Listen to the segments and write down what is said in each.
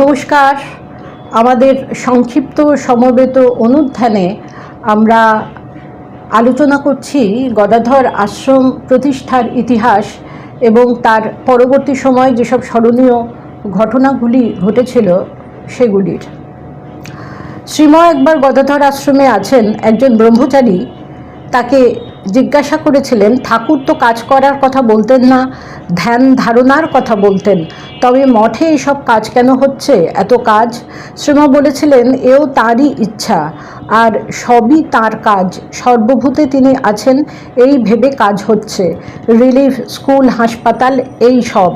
নমস্কার। আমাদের সংক্ষিপ্ত সমবেত অনুধ্যানে আমরা আলোচনা করছি গদাধর আশ্রম প্রতিষ্ঠার ইতিহাস এবং তার পরবর্তী সময় যেসব স্মরণীয় ঘটনাগুলি ঘটেছিল সেগুলির। শ্রীময় একবার গদাধর আশ্রমে আছেন একজন ব্রহ্মচারী। তাকে জিজ্ঞাসা করেছিলেন, ঠাকুর তো কাজ করার কথা বলতেন না, ধ্যান ধারণার কথা বলতেন, তবে মঠে এসব কাজ কেন হচ্ছে? এত কাজ? শ্রীমা বলেছিলেন, এও তারই ইচ্ছা, আর সবই তার কাজ। সর্বভূতে তিনি আছেন, এই ভেবে কাজ হচ্ছে। রিলিফ, স্কুল, হাসপাতাল, এই সব।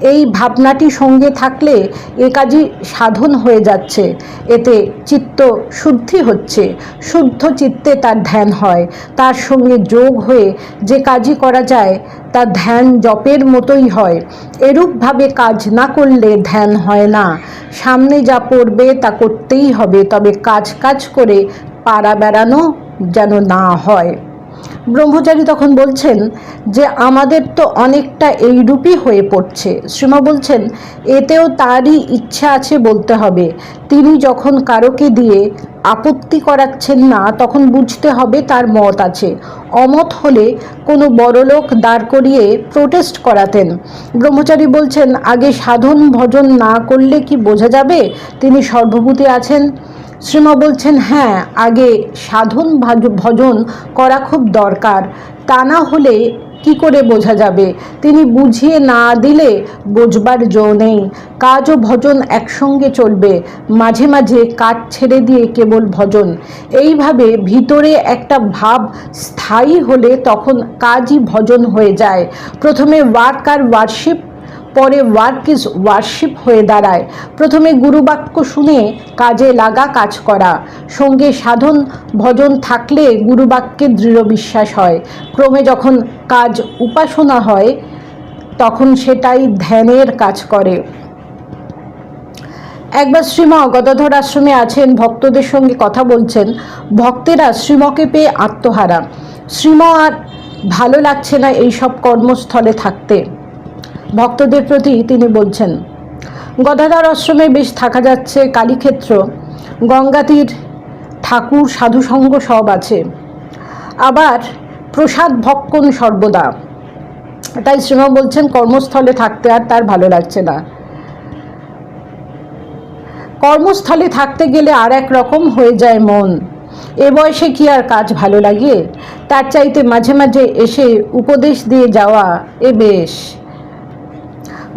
এই ভাবনাটি সঙ্গে থাকলে এ কাজই সাধন হয়ে যাচ্ছে। এতে চিত্ত শুদ্ধি হচ্ছে। শুদ্ধ চিত্তে তার ধ্যান হয়। তার সঙ্গে যোগ হয়ে যে কাজই করা যায়, তা ধ্যান জপের মতোই হয়। এরূপভাবে কাজ না করলে ধ্যান হয় না। সামনে যা পড়বে তা করতেই হবে, তবে কাজ কাজ করে পাড়া বেড়ানো যেন না হয়। ব্রহ্মচারী তখন বলছেন যে, আমাদের তো অনেকটা এইরূপই হয়ে পড়ছে। শ্রীমা বলছেন, এতেও তারই ইচ্ছা আছে বলতে হবে। তিনি যখন কারোকে দিয়ে আপত্তি করাচ্ছেন না, তখন বুঝতে হবে তার মত আছে। অমত হলে কোনো বড়লোক দাঁড় করিয়ে প্রোটেস্ট করাতেন। ব্রহ্মচারী বলছেন, আগে সাধন ভজন না করলে কি বোঝা যাবে? তিনি সর্বভূতি আছেন। শ্রীমা বলছেন হ্যাঁ আগে সাধন ভাজ- ভজন করা খুব দরকার। তা না হলে কি করে বোঝা যাবে? তিনি বুঝিয়ে না দিলে বোঝবার জো নেই। কাজ ও ভজন একসঙ্গে চলবে। মাঝে মাঝে কাজ ছেড়ে দিয়ে কেবল ভজন। এইভাবে ভিতরে একটা ভাব স্থায়ী হলে তখন কাজই ভজন হয়ে যায়। প্রথমে ওয়ার্ক আর ওয়ার্শিপ পরে ওয়ার্ক ইজ ওয়ার্শিপ হয়ে দাঁড়ায়। প্রথমে গুরুবাক্য শুনে কাজে লাগা কাজ করা। সঙ্গে সাধন, ভজন থাকলে গুরুবাক্যে দৃঢ় বিশ্বাস হয়। ক্রমে যখন কাজ উপাসনা হয়, তখন সেটাই ধ্যানের কাজ করে। একবার শ্রীমা গদাধর আশ্রমে আছেন, ভক্তদের সঙ্গে কথা বলছেন। ভক্তেরা শ্রীমকে পেয়ে আত্মহারা। শ্রীমা আর ভালো লাগছে না এইসব কর্মস্থলে থাকতে। ভক্তদের প্রতি তিনি বলছেন, গদাধর আশ্রমে বেশ থাকা যাচ্ছে, কালীক্ষেত্র, গঙ্গাতীর, ঠাকুর, সাধুসঙ্গ সব আছে। আবার প্রসাদ ভক্ষণ সর্বদা। তাই শ্রীমা বলছেন, কর্মস্থলে থাকতে আর তার ভালো লাগছে না। কর্মস্থলে থাকতে গেলে আর এক রকম হয়ে যায় মন। এ বয়সে কি আর কাজ ভালো লাগে? তার চাইতে মাঝে মাঝে এসে উপদেশ দিয়ে যাওয়া এ বেশ।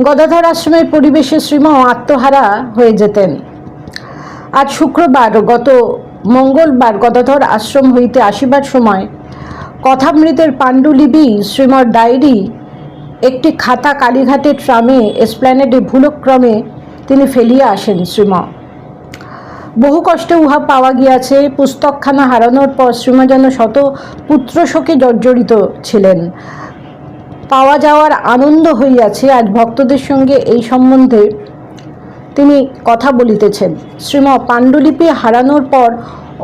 গদাধর আশ্রমের পরিবেশে শ্রীমা আত্মহারা হয়ে যেতেন। আজ শুক্রবার, গত মঙ্গলবার গদাধর আশ্রম হইতে আসিবার সময় কথামৃতের পাণ্ডুলিপি শ্রীমর ডায়েরি একটি খাতা কালীঘাটের ট্রামে এসপ্ল্যানেডে ভুলক্রমে তিনি ফেলিয়া আসেন শ্রীমা। বহু কষ্টে উহা পাওয়া গিয়াছে, পুস্তকখানা হারানোর পর শ্রীমা যেন শত পুত্রশোকে জর্জরিত ছিলেন। পাওয়া যাওয়ার আনন্দ হইয়াছে আজ ভক্তদের সঙ্গে এই সম্বন্ধে তিনি কথা বলিতেছেন। শ্রীম পাণ্ডুলিপি হারানোর পর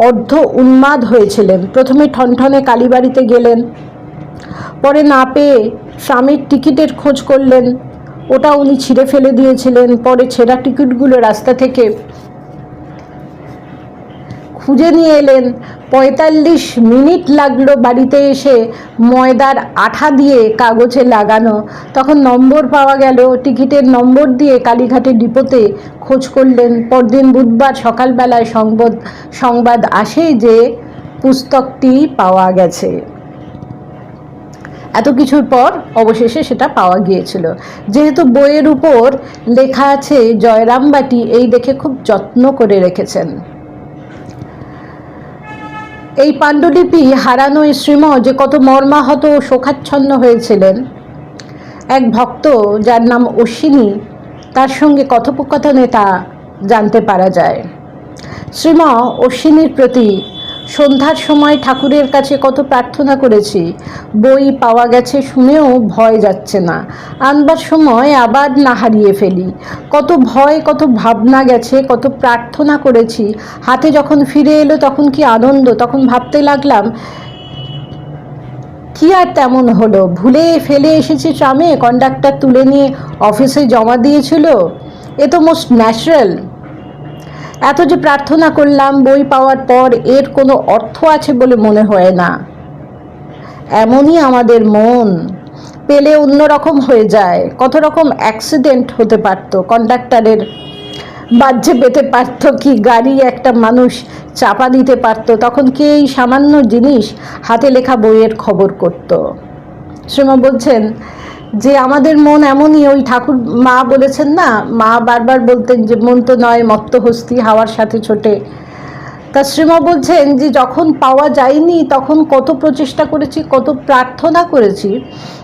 অর্ধ উন্মাদ হয়েছিলেন। প্রথমে ঠনঠনে কালীবাড়িতে গেলেন, পরে না পেয়ে স্বামীর টিকিটের খোঁজ করলেন, ওটা উনি ছিঁড়ে ফেলে দিয়েছিলেন, পরে ছেঁড়া টিকিটগুলো রাস্তা থেকে খুঁজে নিয়ে এলেন। পঁয়তাল্লিশ মিনিট লাগল বাড়িতে এসে ময়দার আঠা দিয়ে কাগজে লাগানো। তখন নম্বর পাওয়া গেল। টিকিটের নম্বর দিয়ে কালীঘাটের ডিপোতে খোঁজ করলেন। পরদিন বুধবার সকালবেলায় সংবাদ সংবাদ আসে যে পুস্তকটি পাওয়া গেছে। এত কিছুর পর অবশেষে সেটা পাওয়া গিয়েছিল। যেহেতু বইয়ের উপর লেখা আছে, জয়রামবাটি এই দেখে খুব যত্ন করে রেখেছেন। এই পাণ্ডুলিপি হারানো শ্রীম যে কত মর্মাহত ও শোকাচ্ছন্ন হয়েছিলেন। এক ভক্ত যার নাম অশ্বিনী, তার সঙ্গে কথোপকথনে তা জানতে পারা যায়। শ্রীম অশ্বিনীর প্রতি সন্ধ্যার সময় ঠাকুরের কাছে কত প্রার্থনা করেছি। বই পাওয়া গেছে শুনেও ভয় যাচ্ছে না। আনবার সময় আবার না হারিয়ে ফেলি। কত ভয়, কত ভাবনা গেছে, কত প্রার্থনা করেছি। হাতে যখন ফিরে এলো তখন কি আনন্দ, তখন ভাবতে লাগলাম, কি আর তেমন হলো? ভুলে ফেলে এসেছি ট্রামে কন্ডাক্টর তুলে নিয়ে অফিসে জমা দিয়েছিল? এ তো মোস্ট ন্যাচারাল এত যে প্রার্থনা করলাম, বই পাওয়ার পর এর কোনো অর্থ আছে বলে মনে হয় না। এমনই আমাদের মন। পেলে অন্যরকম হয়ে যায়। কত রকম অ্যাক্সিডেন্ট হতে পারত। কন্ডাক্টারের বাহ্যে পেতে পারত কি? গাড়ি একটা মানুষ চাপা দিতে পারত। তখন কি এই সামান্য জিনিস হাতে লেখা বইয়ের খবর করত? শ্রীমা বলছেন যে আমাদের মন এমনই, ওই ঠাকুর মা বলেছেন না, মা বারবার বলতেন যে মন তো নয়, মত্ত হস্তি, হাওয়ার সাথে ছোটে। তা শ্রীমা বলছেন যে যখন পাওয়া যায়নি, তখন কত প্রচেষ্টা করেছি, কত প্রার্থনা করেছি,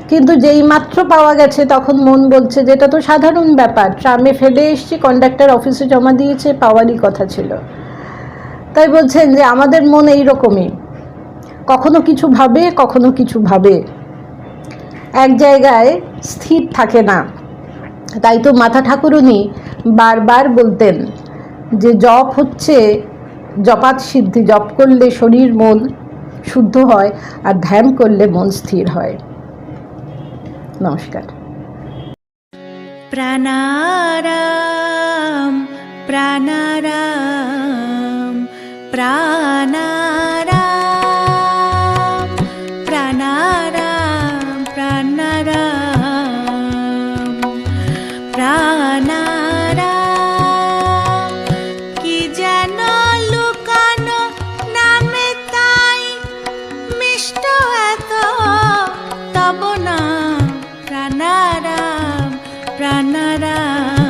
কিন্তু যেই মাত্র পাওয়া গেছে, তখন মন বলছে যে এটা তো সাধারণ ব্যাপার। ট্রামে ফেলে এসছি কন্ডাক্টর অফিসে জমা দিয়েছে, পাওয়ারই কথা ছিল। তাই বলছেন যে আমাদের মন এইরকমই। কখনো কিছু ভাবে, কখনো কিছু ভাবে। এক জায়গায় স্থির থাকে না। তাই তো মাথা ঠাকুরুনি বারবার বলতেন যে জপ হচ্ছে, জপাত সিদ্ধি, জপ করলে শরীর মন শুদ্ধ হয় আর ধ্যান করলে মন স্থির হয়। নমস্কার। প্রাণারাম প্রাণারাম প্রাণারাম। প্রাণারাম।